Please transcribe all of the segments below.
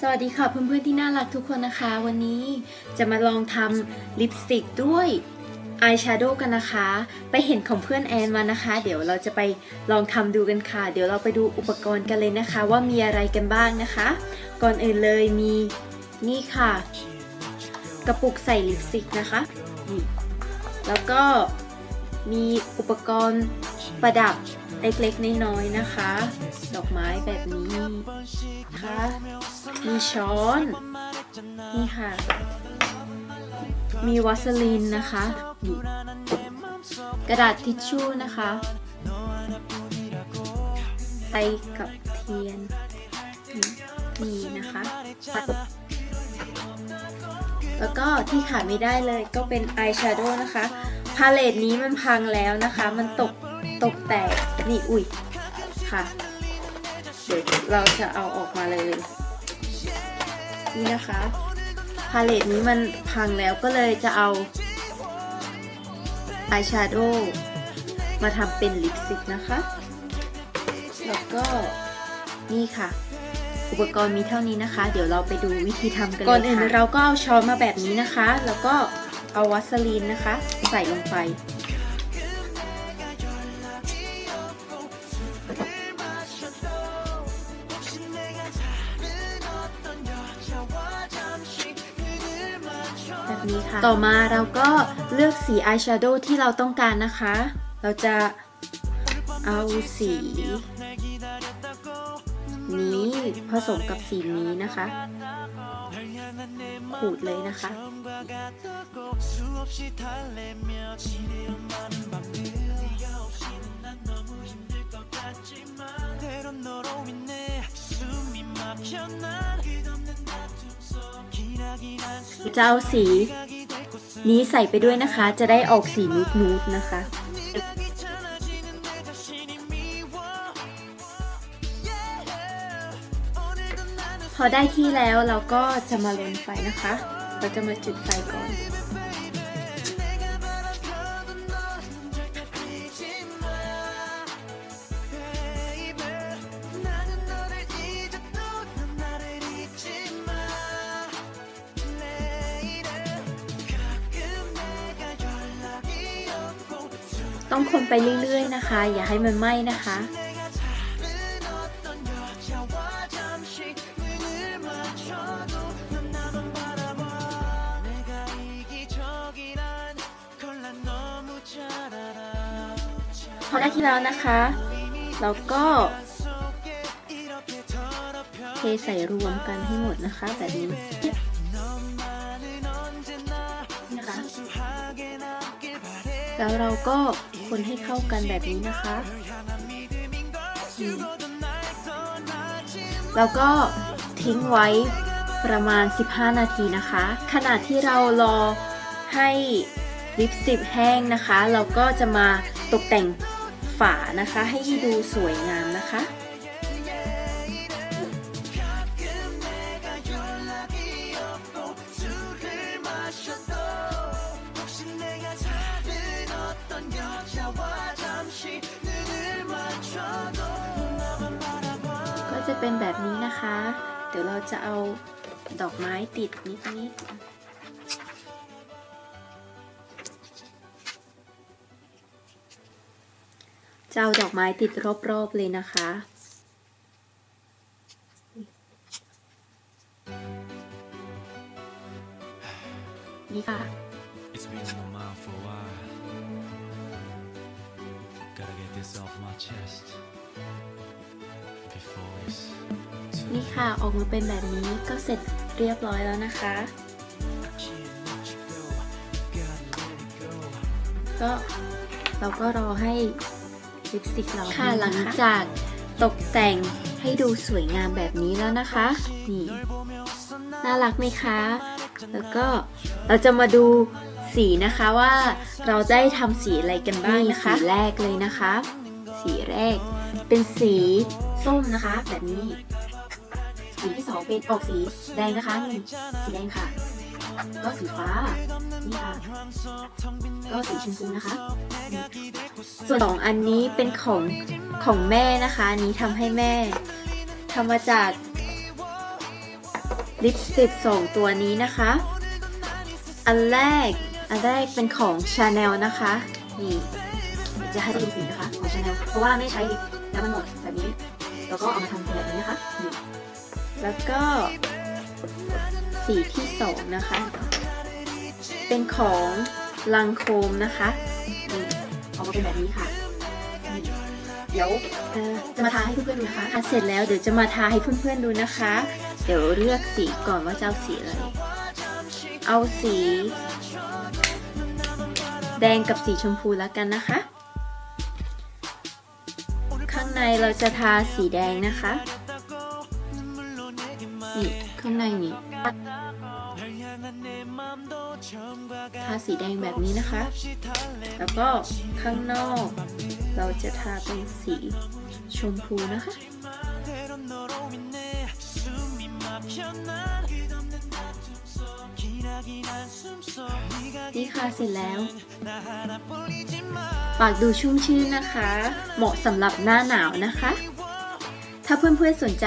สวัสดีค่ะเพื่อนๆที่น่ารักทุกคนนะคะ วันนี้จะมาลองทำลิปสติกด้วยอายแชโดว์กันนะคะ ไปเห็นของเพื่อนแอนมานะคะ เดี๋ยวเราจะไปลองทำดูกันค่ะ เดี๋ยวเราไปดูอุปกรณ์กันเลยนะคะ ว่ามีอะไรกันบ้างนะคะ ก่อนอื่นเลยมีนี่ค่ะ กระปุกใส่ลิปสติกนะคะนี่แล้วก็ มีอุปกรณ์ประดับเล็กๆน้อยๆนะคะ ดอกไม้แบบนี้นะคะมีช้อนนี่ค่ะ มีวัสลีนนะคะ กระดาษทิชชู่นะคะไตกับเทียนนี่นะคะ แล้วก็ที่ขาดไม่ได้เลยก็เป็นอายแชโดว์นะคะาเลตนี้มันพังแล้วนะคะ มันตกตกแตกนี่อุ้ยค่ะ เดี๋ยวเราจะเอาออกมาเลย นี่นะคะ พาเลตนี้มันพังแล้วก็เลยจะเอาอายแชโดว์มาทำเป็นลิปสติกนะคะ แล้วก็นี่ค่ะ อุปกรณ์มีเท่านี้นะคะ เดี๋ยวเราไปดูวิธีทำกันเลยค่ะก่อนอื่นเราก็เอาช้อนมาแบบนี้นะคะ แล้วก็ เอาวัสลีนนะคะ ใส่ลงไป แบบนี้ค่ะ ต่อมาเราก็เลือกสีอายแชโดว์ที่เราต้องการนะคะ เราจะเอาสีนี้ผสมกับสีนี้นะคะ ขูดเลยนะคะ จะเอาสีนี้ใส่ไปด้วยนะคะ จะได้ออกสีนูดนูดนะคะ อได้ที่แล้วเราก็จะมาลนไฟนะคะ เราจะมาจุดไฟก่อน ต้องคนไปเรื่อยๆนะคะ อย่าให้มันไหม้นะคะ พอได้ที่แล้วนะคะเราก็เทใส่รวมกันให้หมดนะคะ แบบนี้นะคะ แล้วเราก็คนให้เข้ากันแบบนี้นะคะแล้วก็ทิ้งไว้ประมาณ 15 นาทีนะคะ ขณะที่เรารอให้ลิปสติกแห้งนะคะ เราก็จะมาตกแต่ง ฝานะคะ ให้ดูสวยงามนะคะ ก็จะเป็นแบบนี้นะคะ เดี๋ยวเราจะเอาดอกไม้ติดนิดนิ จะเอาดอกไม้ติดรอบๆเลยนะคะ นี่ค่ะ It's been on my mind for a while. Gotta get this off my chest before it's too นี่ค่ะ ออกมาเป็นแบบนี้ก็เสร็จเรียบร้อยแล้วนะคะ ก็เราก็รอให้ ลิปสติกเราค่ะหลังจากตกแต่งให้ดูสวยงามแบบนี้แล้วนะคะนี่น่ารักไหมคะ แล้วก็เราจะมาดูสีนะคะว่าเราได้ทำสีอะไรกันบ้างนะคะสีแรกเลยนะคะ สีแรก เป็นสีส้มนะคะ แบบนี้ สีที่สองเป็นออกสีแดงนะคะนี่สีแดงค่ะ ก็สีฟ้า นี่ค่ะ ก็สีชมพูนะคะ ส่วนสองอันนี้เป็นของของแม่นะคะ อันนี้ทำให้แม่ทำมาจากลิปสติกสองตัวนี้นะคะ อันแรก อันแรกเป็นของชาแนลนะคะ นี่ จะให้ดูสีนะคะของชาแนลเพราะว่าไม่ใช้แล้วมันหมดแบบนี้ แล้วก็เอามาทำเป็นแบบนี้นะคะ แล้วก็ สีที่สองนะคะ เป็นของลังโคมนะคะออกมาเป็นแบบนี้ค่ะ เดี๋ยวจะมาทาให้เพื่อนๆดูนะคะทาเสร็จแล้วเดี๋ยวจะมาทาให้เพื่อนๆดูนะคะ เดี๋ยวเลือกสีก่อนว่าจะเอาสีอะไร เอาสี แดงกับสีชมพูแล้วกันนะคะ ข้างในเราจะทาสีแดงนะคะ นี่ข้างในนี่ทาสีแดงแบบนี้นะคะ แล้วก็ข้างนอก เราจะทาเป็นสีชมพูนะคะ นี่ค่ะเสร็จแล้ว ปากดูชุ่มชื่นนะคะ เหมาะสำหรับหน้าหนาวนะคะ ถ้าเพื่อนๆสนใจ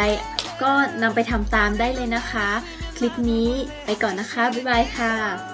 ก็นำไปทำตามได้เลยนะคะ คลิปนี้ไปก่อนนะคะ บ๊ายบายค่ะ